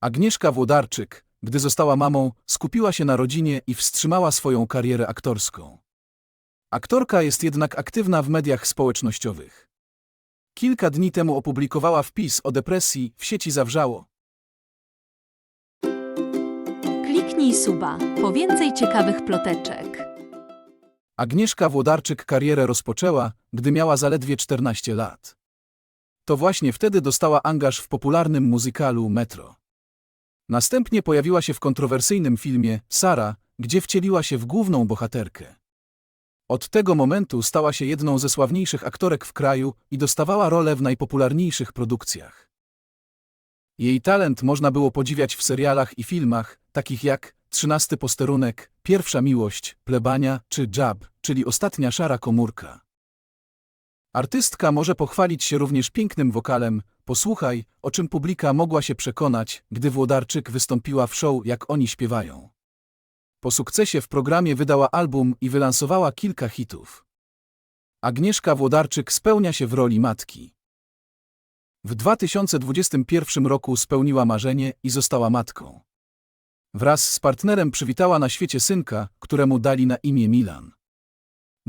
Agnieszka Włodarczyk, gdy została mamą, skupiła się na rodzinie i wstrzymała swoją karierę aktorską. Aktorka jest jednak aktywna w mediach społecznościowych. Kilka dni temu opublikowała wpis o depresji w sieci Zawrzało. Kliknij suba po więcej ciekawych ploteczek. Agnieszka Włodarczyk karierę rozpoczęła, gdy miała zaledwie 14 lat. To właśnie wtedy dostała angaż w popularnym muzykalu Metro. Następnie pojawiła się w kontrowersyjnym filmie Sara, gdzie wcieliła się w główną bohaterkę. Od tego momentu stała się jedną ze sławniejszych aktorek w kraju i dostawała role w najpopularniejszych produkcjach. Jej talent można było podziwiać w serialach i filmach, takich jak Trzynasty posterunek, Pierwsza miłość, Plebania czy Jab, czyli Ostatnia szara komórka. Artystka może pochwalić się również pięknym wokalem, posłuchaj, o czym publika mogła się przekonać, gdy Włodarczyk wystąpiła w show Jak oni śpiewają. Po sukcesie w programie wydała album i wylansowała kilka hitów. Agnieszka Włodarczyk spełnia się w roli matki. W 2021 roku spełniła marzenie i została matką. Wraz z partnerem przywitała na świecie synka, któremu dali na imię Milan.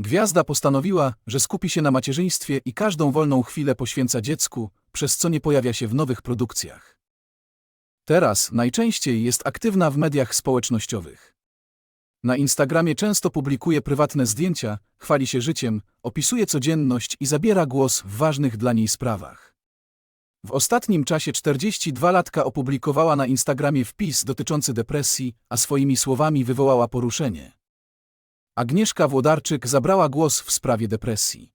Gwiazda postanowiła, że skupi się na macierzyństwie i każdą wolną chwilę poświęca dziecku, przez co nie pojawia się w nowych produkcjach. Teraz najczęściej jest aktywna w mediach społecznościowych. Na Instagramie często publikuje prywatne zdjęcia, chwali się życiem, opisuje codzienność i zabiera głos w ważnych dla niej sprawach. W ostatnim czasie 42-latka opublikowała na Instagramie wpis dotyczący depresji, a swoimi słowami wywołała poruszenie. Agnieszka Włodarczyk zabrała głos w sprawie depresji.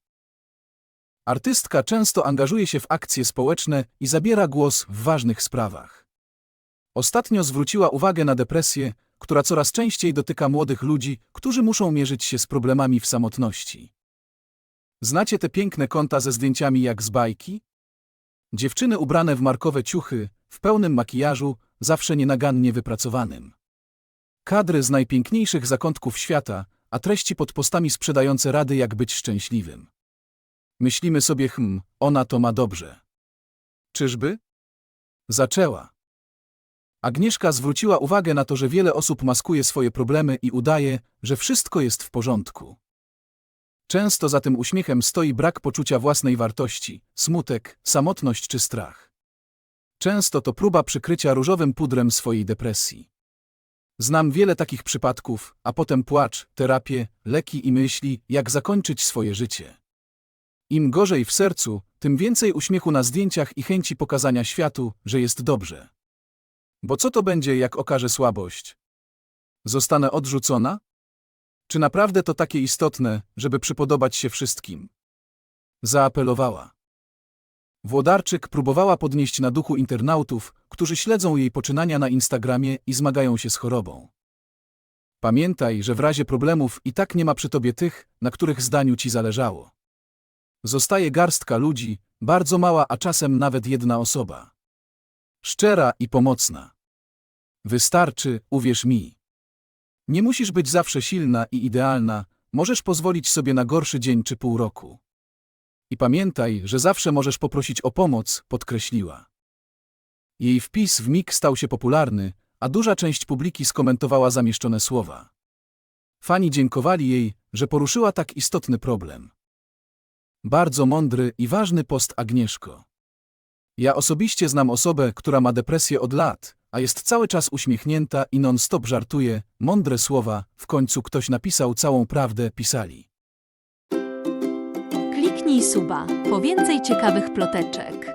Artystka często angażuje się w akcje społeczne i zabiera głos w ważnych sprawach. Ostatnio zwróciła uwagę na depresję, która coraz częściej dotyka młodych ludzi, którzy muszą mierzyć się z problemami w samotności. Znacie te piękne konta ze zdjęciami jak z bajki? Dziewczyny ubrane w markowe ciuchy, w pełnym makijażu, zawsze nienagannie wypracowanym. Kadry z najpiękniejszych zakątków świata, a treści pod postami sprzedające rady jak być szczęśliwym. Myślimy sobie hm, ona to ma dobrze. Czyżby? Zaczęła. Agnieszka zwróciła uwagę na to, że wiele osób maskuje swoje problemy i udaje, że wszystko jest w porządku. Często za tym uśmiechem stoi brak poczucia własnej wartości, smutek, samotność czy strach. Często to próba przykrycia różowym pudrem swojej depresji. Znam wiele takich przypadków, a potem płacz, terapię, leki i myśli, jak zakończyć swoje życie. Im gorzej w sercu, tym więcej uśmiechu na zdjęciach i chęci pokazania światu, że jest dobrze. Bo co to będzie, jak okaże słabość? Zostanę odrzucona? Czy naprawdę to takie istotne, żeby przypodobać się wszystkim? Zaapelowała. Włodarczyk próbowała podnieść na duchu internautów, którzy śledzą jej poczynania na Instagramie i zmagają się z chorobą. Pamiętaj, że w razie problemów i tak nie ma przy tobie tych, na których zdaniu ci zależało. Zostaje garstka ludzi, bardzo mała, a czasem nawet jedna osoba. Szczera i pomocna. Wystarczy, uwierz mi. Nie musisz być zawsze silna i idealna, możesz pozwolić sobie na gorszy dzień czy pół roku. I pamiętaj, że zawsze możesz poprosić o pomoc, podkreśliła. Jej wpis w mig stał się popularny, a duża część publiki skomentowała zamieszczone słowa. Fani dziękowali jej, że poruszyła tak istotny problem. Bardzo mądry i ważny post Agnieszko. Ja osobiście znam osobę, która ma depresję od lat, a jest cały czas uśmiechnięta i non-stop żartuje, mądre słowa, w końcu ktoś napisał całą prawdę, pisali. Kliknij suba po więcej ciekawych ploteczek.